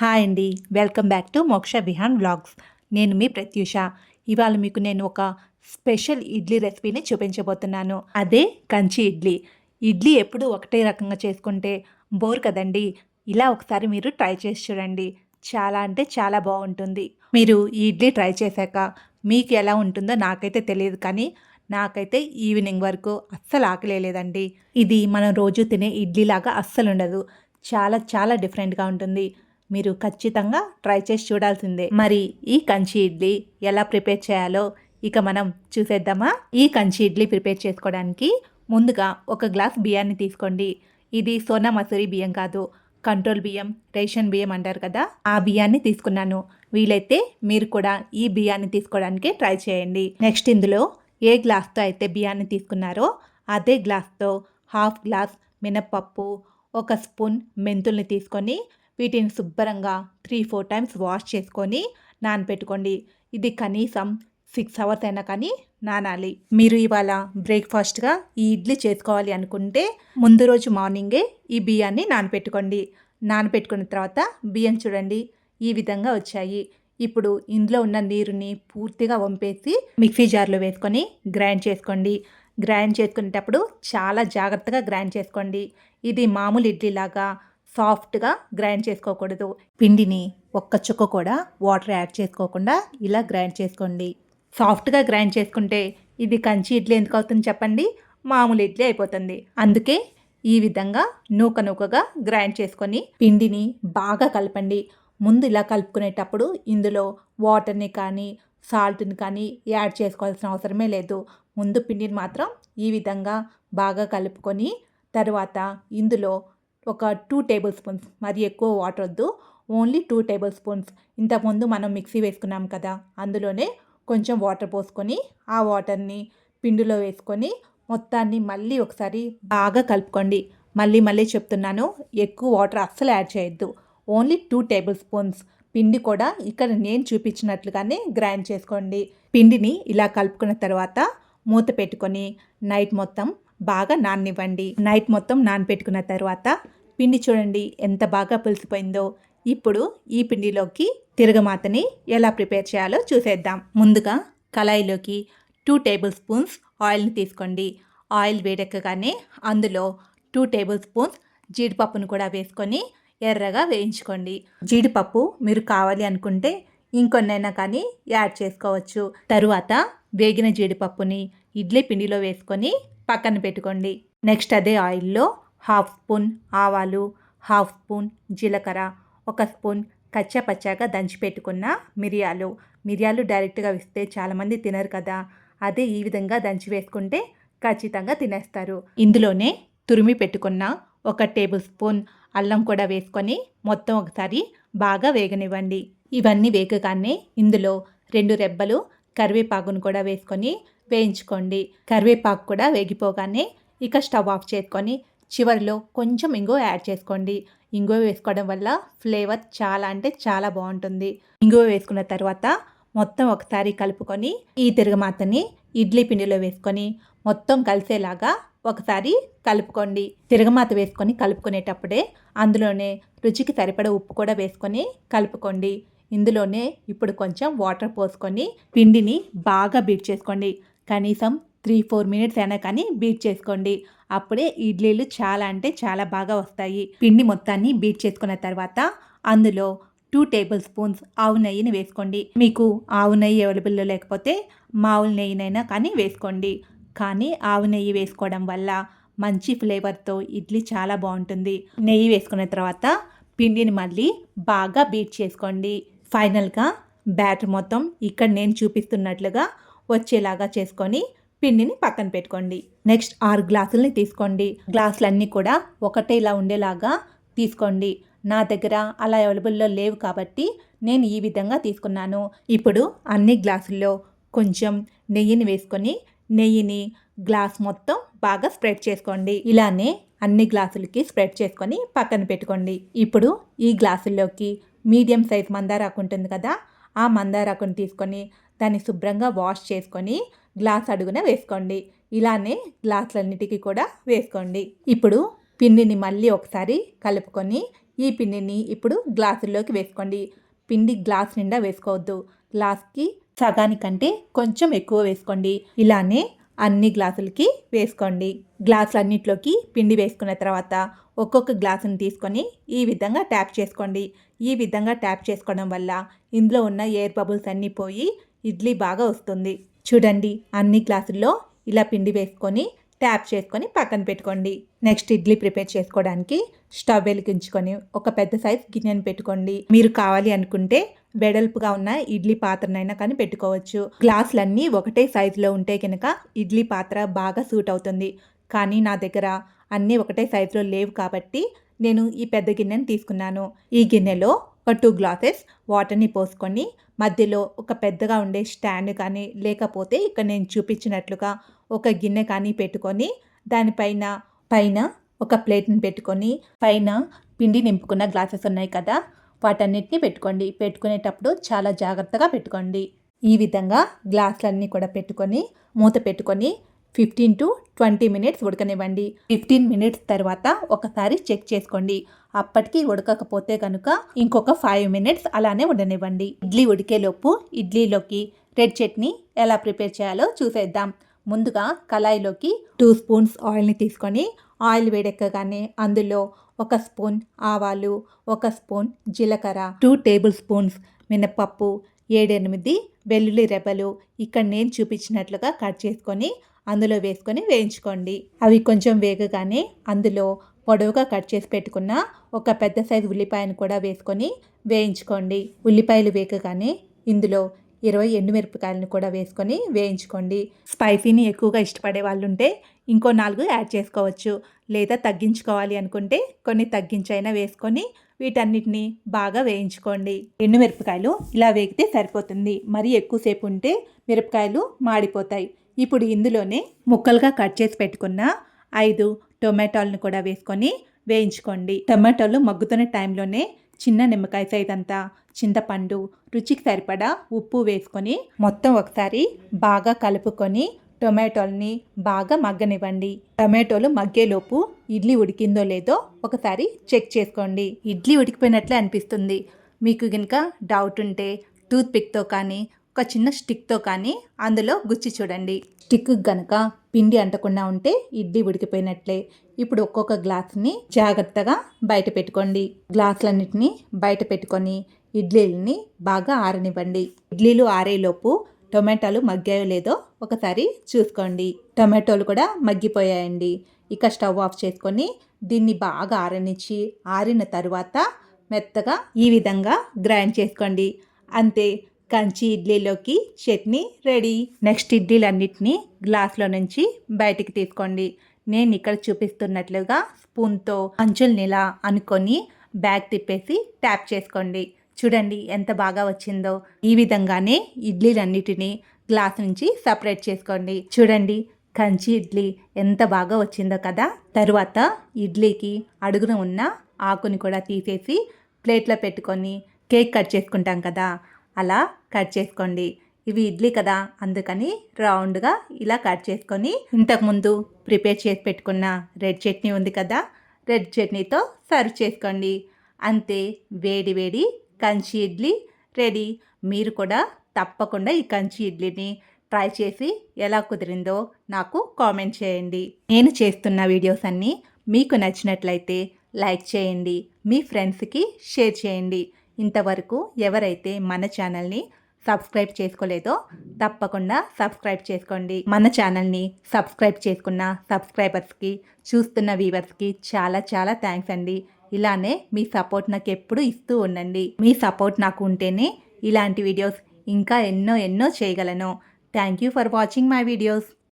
Hi అండి. Welcome back to Moksha Bihan vlogs. నేను మీ ప్రత్యూష. ఇవాళ మీకు నేను ఒక స్పెషల్ ఇడ్లీ రెసిపీని చూపించబోతున్నాను. అదే కంచి ఇడ్లీ. ఇడ్లీ ఎప్పుడు ఒకటే రకంగా చేసుకుంటే బోర్ కదండి. ఇలా ఒకసారి మీరు ట్రై చేసి చూడండి. చాలా అంటే చాలా బాగుంటుంది. మీరు ఈ ఇడ్లీ ట్రై చేశాక మీకు ఎలా ఉంటుందో నాకైతే తెలియదు కానీ నాకైతే ఈవినింగ్ వరకు అస్సలు ఆకలేదండి ఇది మనం రోజు తినే ఇడ్లీ లాగా అస్సలు ఉండదు. చాలా చాలా డిఫరెంట్గా ఉంటుంది. మీరు ఖచ్చితంగా ట్రై చేసి చూడాల్సిందే. మరి ఈ కంచి ఇడ్లీ ఎలా ప్రిపేర్ చేయాలో ఇక మనం చూసేద్దామా? ఈ కంచి ఇడ్లీ ప్రిపేర్ చేసుకోవడానికి ముందుగా ఒక గ్లాస్ బియ్యాన్ని తీసుకోండి. ఇది సోనా మసూరి బియ్యం కాదు కంట్రోల్ బియ్యం రేషన్ బియ్యం అంటారు కదా ఆ బియ్యాన్ని తీసుకున్నాను. వీలైతే మీరు కూడా ఈ బియ్యాన్ని తీసుకోవడానికి ట్రై చేయండి. నెక్స్ట్ ఇందులో ఏ గ్లాస్తో అయితే బియ్యాన్ని తీసుకున్నారో అదే గ్లాస్తో హాఫ్ గ్లాస్ మినప్పప్పు ఒక స్పూన్ మెంతుల్ని తీసుకొని వీటిని శుభ్రంగా త్రీ ఫోర్ టైమ్స్ వాష్ చేసుకొని నానపెట్టుకోండి. ఇది కనీసం సిక్స్ అవర్స్ అయినా కానీ నానాలి. మీరు ఇవాళ బ్రేక్ఫాస్ట్గా ఈ ఇడ్లీ చేసుకోవాలి అనుకుంటే ముందు రోజు మార్నింగే ఈ బియ్యాన్ని నానపెట్టుకోండి. నానపెట్టుకున్న తర్వాత బియ్యం చూడండి ఈ విధంగా వచ్చాయి. ఇప్పుడు ఇందులో ఉన్న నీరుని పూర్తిగా వంపేసి మిక్సీ జార్లో వేసుకొని గ్రైండ్ చేసుకోండి. గ్రైండ్ చేసుకునేటప్పుడు చాలా జాగ్రత్తగా గ్రైండ్ చేసుకోండి. ఇది మామూలు ఇడ్లీలాగా సాఫ్ట్గా గ్రైండ్ చేసుకోకూడదు. పిండిని ఒక్క చుక్క కూడా వాటర్ యాడ్ చేసుకోకుండా ఇలా గ్రైండ్ చేసుకోండి. సాఫ్ట్గా గ్రైండ్ చేసుకుంటే ఇది కంచి ఇడ్లీ ఎందుకు అవుతుంది చెప్పండి? మామూలు ఇడ్లీ అయిపోతుంది. అందుకే ఈ విధంగా నూక నూకగా గ్రైండ్ చేసుకొని పిండిని బాగా కలపండి. ముందు ఇలా కలుపుకునేటప్పుడు ఇందులో వాటర్ని కానీ సాల్ట్ని కానీ యాడ్ చేసుకోవాల్సిన అవసరమే లేదు. ముందు పిండిని మాత్రం ఈ విధంగా బాగా కలుపుకొని తర్వాత ఇందులో ఒక టూ టేబుల్ స్పూన్స్ మరి ఎక్కువ వాటర్ వద్దు. ఓన్లీ టూ టేబుల్ స్పూన్స్ ఇంతకుముందు మనం మిక్సీ వేసుకున్నాం కదా అందులోనే కొంచెం వాటర్ పోసుకొని ఆ వాటర్ని పిండిలో వేసుకొని మొత్తాన్ని మళ్ళీ ఒకసారి బాగా కలుపుకోండి. మళ్ళీ మళ్ళీ చెప్తున్నాను ఎక్కువ వాటర్ అస్సలు యాడ్ చేయొద్దు. ఓన్లీ టూ టేబుల్ స్పూన్స్ పిండి కూడా ఇక్కడ నేను చూపించినట్లుగానే గ్రైండ్ చేసుకోండి. పిండిని ఇలా కలుపుకున్న తర్వాత మూత పెట్టుకొని నైట్ మొత్తం బాగా నాననివ్వండి. నైట్ మొత్తం నానపెట్టుకున్న తర్వాత పిండి చూడండి ఎంత బాగా పులిసిపోయిందో. ఇప్పుడు ఈ పిండిలోకి తిరగమాతని ఎలా ప్రిపేర్ చేయాలో చూసేద్దాం. ముందుగా కళాయిలోకి టూ టేబుల్ స్పూన్స్ ఆయిల్ని తీసుకోండి. ఆయిల్ వేడెక్కగానే అందులో టూ టేబుల్ స్పూన్స్ జీడిపప్పును కూడా వేసుకొని ఎర్రగా వేయించుకోండి. జీడిపప్పు మీరు కావాలి అనుకుంటే ఇంకొన్నైనా కానీ యాడ్ చేసుకోవచ్చు. తరువాత వేగిన జీడిపప్పుని ఇడ్లీ పిండిలో వేసుకొని పక్కన పెట్టుకోండి. నెక్స్ట్ అదే ఆయిల్లో హాఫ్ స్పూన్ ఆవాలు హాఫ్ స్పూన్ జీలకర్ర ఒక స్పూన్ కచ్చా పచ్చాగా దంచి పెట్టుకున్న మిరియాలు. మిరియాలు డైరెక్ట్గా వేస్తే చాలామంది తినరు కదా అదే ఈ విధంగా దంచి వేసుకుంటే ఖచ్చితంగా తినేస్తారు. ఇందులోనే తురిమి పెట్టుకున్న ఒక టేబుల్ స్పూన్ అల్లం కూడా వేసుకొని మొత్తం ఒకసారి బాగా వేగనివ్వండి. ఇవన్నీ వేగగానే ఇందులో రెండు రెబ్బలు కరివేపాకును కూడా వేసుకొని వేయించుకోండి. కరివేపాకు కూడా వేగిపోగానే ఇక స్టవ్ ఆఫ్ చేసుకొని చివరిలో కొంచెం ఇంగో యాడ్ చేసుకోండి. ఇంగువ వేసుకోవడం వల్ల ఫ్లేవర్ చాలా అంటే చాలా బాగుంటుంది. ఇంగువ వేసుకున్న తర్వాత మొత్తం ఒకసారి కలుపుకొని ఈ తిరగమాతని ఇడ్లీ పిండిలో వేసుకొని మొత్తం కలిసేలాగా ఒకసారి కలుపుకోండి. తిరగమాత వేసుకొని కలుపుకునేటప్పుడే అందులోనే రుచికి సరిపడ ఉప్పు కూడా వేసుకొని కలుపుకోండి. ఇందులోనే ఇప్పుడు కొంచెం వాటర్ పోసుకొని పిండిని బాగా బీట్ చేసుకోండి. కనీసం త్రీ ఫోర్ మినిట్స్ అయినా కానీ బీట్ చేసుకోండి. అప్పుడే ఇడ్లీలు చాలా అంటే చాలా బాగా వస్తాయి. పిండి మొత్తాన్ని బీట్ చేసుకున్న తర్వాత అందులో టూ టేబుల్ స్పూన్స్ ఆవు నెయ్యిని వేసుకోండి. మీకు ఆవు నెయ్యి అవైలబుల్లో లేకపోతే మావుల నెయ్యినైనా కానీ వేసుకోండి. కానీ ఆవు నెయ్యి వేసుకోవడం వల్ల మంచి ఫ్లేవర్తో ఇడ్లీ చాలా బాగుంటుంది. నెయ్యి వేసుకున్న తర్వాత పిండిని మళ్ళీ బాగా బీట్ చేసుకోండి. ఫైనల్గా బ్యాటర్ మొత్తం ఇక్కడ నేను చూపిస్తున్నట్లుగా వచ్చేలాగా చేసుకొని పిండిని పక్కన పెట్టుకోండి. నెక్స్ట్ ఆరు గ్లాసులని తీసుకోండి. గ్లాసులన్నీ కూడా ఒకటేలా ఉండేలాగా తీసుకోండి. నా దగ్గర అలా అవైలబుల్లో లేవు కాబట్టి నేను ఈ విధంగా తీసుకున్నాను. ఇప్పుడు అన్ని గ్లాసుల్లో కొంచెం నెయ్యిని వేసుకొని నెయ్యిని గ్లాస్ మొత్తం బాగా స్ప్రెడ్ చేసుకోండి. ఇలానే అన్ని గ్లాసులకి స్ప్రెడ్ చేసుకొని పక్కన పెట్టుకోండి. ఇప్పుడు ఈ గ్లాసుల్లోకి మీడియం సైజ్ మందారాకు ఉంటుంది కదా ఆ మందారాకుని తీసుకొని దాన్ని శుభ్రంగా వాష్ చేసుకొని గ్లాస్ అడుగున వేసుకోండి. ఇలానే గ్లాసులన్నిటికీ కూడా వేసుకోండి. ఇప్పుడు పిండిని మళ్ళీ ఒకసారి కలుపుకొని ఈ పిండిని ఇప్పుడు గ్లాసుల్లోకి వేసుకోండి. పిండి గ్లాస్ నిండా వేసుకోవద్దు. గ్లాస్కి సగానికంటే కొంచెం ఎక్కువ వేసుకోండి. ఇలానే అన్ని గ్లాసులకి వేసుకోండి. గ్లాసులన్నిట్లోకి పిండి వేసుకున్న తర్వాత ఒక్కొక్క గ్లాసుని తీసుకొని ఈ విధంగా ట్యాప్ చేసుకోండి. ఈ విధంగా ట్యాప్ చేసుకోవడం వల్ల ఇందులో ఉన్న ఎయిర్ బబుల్స్ అన్నీ పోయి ఇడ్లీ బాగా వస్తుంది. చూడండి అన్ని గ్లాసుల్లో ఇలా పిండి వేసుకొని ట్యాప్ చేసుకొని పక్కన పెట్టుకోండి. నెక్స్ట్ ఇడ్లీ ప్రిపేర్ చేసుకోవడానికి స్టవ్ వెలిగించుకొని ఒక పెద్ద సైజ్ గిన్నెను పెట్టుకోండి. మీరు కావాలి అనుకుంటే వెడల్పుగా ఉన్న ఇడ్లీ పాత్రనైనా కానీ పెట్టుకోవచ్చు. గ్లాసులన్నీ ఒకటే సైజులో ఉంటే కనుక ఇడ్లీ పాత్ర బాగా సూట్ అవుతుంది. కానీ నా దగ్గర అన్నీ ఒకటే సైజులో లేవు కాబట్టి నేను ఈ పెద్ద గిన్నెను తీసుకున్నాను. ఈ గిన్నెలో ఒక టూ గ్లాసెస్ వాటర్ని పోసుకొని మధ్యలో ఒక పెద్దగా ఉండే స్టాండ్ కానీ లేకపోతే ఇక్కడ నేను చూపించినట్లుగా ఒక గిన్నె కానీ పెట్టుకొని దానిపైన పైన ఒక ప్లేట్ని పెట్టుకొని పైన పిండి నింపుకున్న గ్లాసెస్ ఉన్నాయి కదా వాటన్నిటిని పెట్టుకోండి. పెట్టుకునేటప్పుడు చాలా జాగ్రత్తగా పెట్టుకోండి. ఈ విధంగా గ్లాసులన్నీ కూడా పెట్టుకొని మూత పెట్టుకొని ఫిఫ్టీన్ టు ట్వంటీ మినిట్స్ ఉడకనివ్వండి. ఫిఫ్టీన్ మినిట్స్ తర్వాత ఒకసారి చెక్ చేసుకోండి. అప్పటికి ఉడకకపోతే కనుక ఇంకొక ఫైవ్ మినిట్స్ అలానే ఉండనివ్వండి. ఇడ్లీ ఉడికేలోపు ఇడ్లీలోకి రెడ్ చట్నీ ఎలా ప్రిపేర్ చేయాలో చూసేద్దాం. ముందుగా కళాయిలోకి టూ స్పూన్స్ ఆయిల్ని తీసుకొని ఆయిల్ వేడెక్కగానే అందులో ఒక స్పూన్ ఆవాలు ఒక స్పూన్ జీలకర్ర టూ టేబుల్ స్పూన్స్ మినపప్పు ఏడెనిమిది వెల్లుల్లి రెబ్బలు ఇక్కడ నేను చూపించినట్లుగా కట్ చేసుకొని అందులో వేసుకొని వేయించుకోండి. అవి కొంచెం వేగగానే అందులో పొడవుగా కట్ చేసి పెట్టుకున్న ఒక పెద్ద సైజు ఉల్లిపాయను కూడా వేసుకొని వేయించుకోండి. ఉల్లిపాయలు వేగగానే ఇందులో ఇరవై ఎండుమిరపకాయలను కూడా వేసుకొని వేయించుకోండి. స్పైసీని ఎక్కువగా ఇష్టపడే వాళ్ళు ఉంటే ఇంకో నాలుగు యాడ్ చేసుకోవచ్చు. లేదా తగ్గించుకోవాలి అనుకుంటే కొన్ని తగ్గించైనా వేసుకొని వీటన్నిటిని బాగా వేయించుకోండి. ఎండుమిరపకాయలు ఇలా వేగితే సరిపోతుంది. మరీ ఎక్కువసేపు ఉంటే మిరపకాయలు మాడిపోతాయి. ఇప్పుడు ఇందులోనే ముక్కలుగా కట్ చేసి పెట్టుకున్న ఐదు టొమాటోలను కూడా వేసుకొని వేయించుకోండి. టమాటోలు మగ్గుతున్న టైంలోనే చిన్న నిమ్మకాయ సైజ్ అంతా చింతపండు రుచికి సరిపడా ఉప్పు వేసుకొని మొత్తం ఒకసారి బాగా కలుపుకొని టొమాటోల్ని బాగా మగ్గనివ్వండి. టొమాటోలు మగ్గేలోపు ఇడ్లీ ఉడికిందో లేదో ఒకసారి చెక్ చేసుకోండి. ఇడ్లీ ఉడికిపోయినట్లే అనిపిస్తుంది. మీకు కనుక డౌట్ ఉంటే టూత్ పిక్తో కానీ ఒక చిన్న స్టిక్తో కానీ అందులో గుచ్చి చూడండి. స్టిక్ గనక పిండి అంటకుండా ఉంటే ఇడ్లీ ఉడికిపోయినట్లే. ఇప్పుడు ఒక్కొక్క గ్లాస్ని జాగ్రత్తగా బయట పెట్టుకోండి. గ్లాసులన్నిటిని బయట పెట్టుకొని ఇడ్లీలని బాగా ఆరనివ్వండి. ఇడ్లీలు ఆరేలోపు టొమాటోలు మగ్గాయో లేదో ఒకసారి చూసుకోండి. టొమాటోలు కూడా మగ్గిపోయాయండి. ఇక స్టవ్ ఆఫ్ చేసుకొని దీన్ని బాగా ఆరనిచ్చి ఆరిన తర్వాత మెత్తగా ఈ విధంగా గ్రైండ్ చేసుకోండి. అంతే కంచి ఇడ్లీలోకి చట్నీ రెడీ. నెక్స్ట్ ఇడ్లీలన్నిటినీ గ్లాస్లో నుంచి బయటికి తీసుకోండి. నేను ఇక్కడ చూపిస్తున్నట్లుగా స్పూన్తో అంచుల్ని ఇలా అనుకొని బ్యాగ్ తిప్పేసి ట్యాప్ చేసుకోండి. చూడండి ఎంత బాగా వచ్చిందో. ఈ విధంగానే ఇడ్లీలన్నిటినీ గ్లాస్ నుంచి సపరేట్ చేసుకోండి. చూడండి కంచి ఇడ్లీ ఎంత బాగా వచ్చిందో కదా. తరువాత ఇడ్లీకి అడుగున ఉన్న ఆకుని కూడా తీసేసి ప్లేట్లో పెట్టుకొని కేక్ కట్ చేసుకుంటాం కదా. అలా కట్ చేసుకోండి. ఇవి ఇడ్లీ కదా అందుకని రౌండ్గా ఇలా కట్ చేసుకొని ఇంతకుముందు ప్రిపేర్ చేసి పెట్టుకున్న రెడ్ చట్నీ ఉంది కదా రెడ్ చట్నీతో సర్వ్ చేసుకోండి. అంతే వేడి వేడి కంచి ఇడ్లీ రెడీ. మీరు కూడా తప్పకుండా ఈ కంచి ఇడ్లీని ట్రై చేసి ఎలా కుదిరిందో నాకు కామెంట్ చేయండి. నేను చేస్తున్న వీడియోస్ అన్నీ మీకు నచ్చినట్లయితే లైక్ చేయండి మీ ఫ్రెండ్స్కి షేర్ చేయండి. ఇంతవరకు ఎవరైతే మన ఛానల్ని సబ్స్క్రైబ్ చేసుకోలేదో తప్పకుండా సబ్స్క్రైబ్ చేసుకోండి. మన ఛానల్ని సబ్స్క్రైబ్ చేసుకున్న సబ్స్క్రైబర్స్కి చూస్తున్న వ్యూవర్స్కి చాలా చాలా థ్యాంక్స్ అండి. ఇలానే మీ సపోర్ట్ నాకు ఎప్పుడు ఇస్తూ ఉండండి. మీ సపోర్ట్ నాకు ఉంటేనే ఇలాంటి వీడియోస్ ఇంకా ఎన్నో ఎన్నో చేయగలను. Thank you for watching my videos.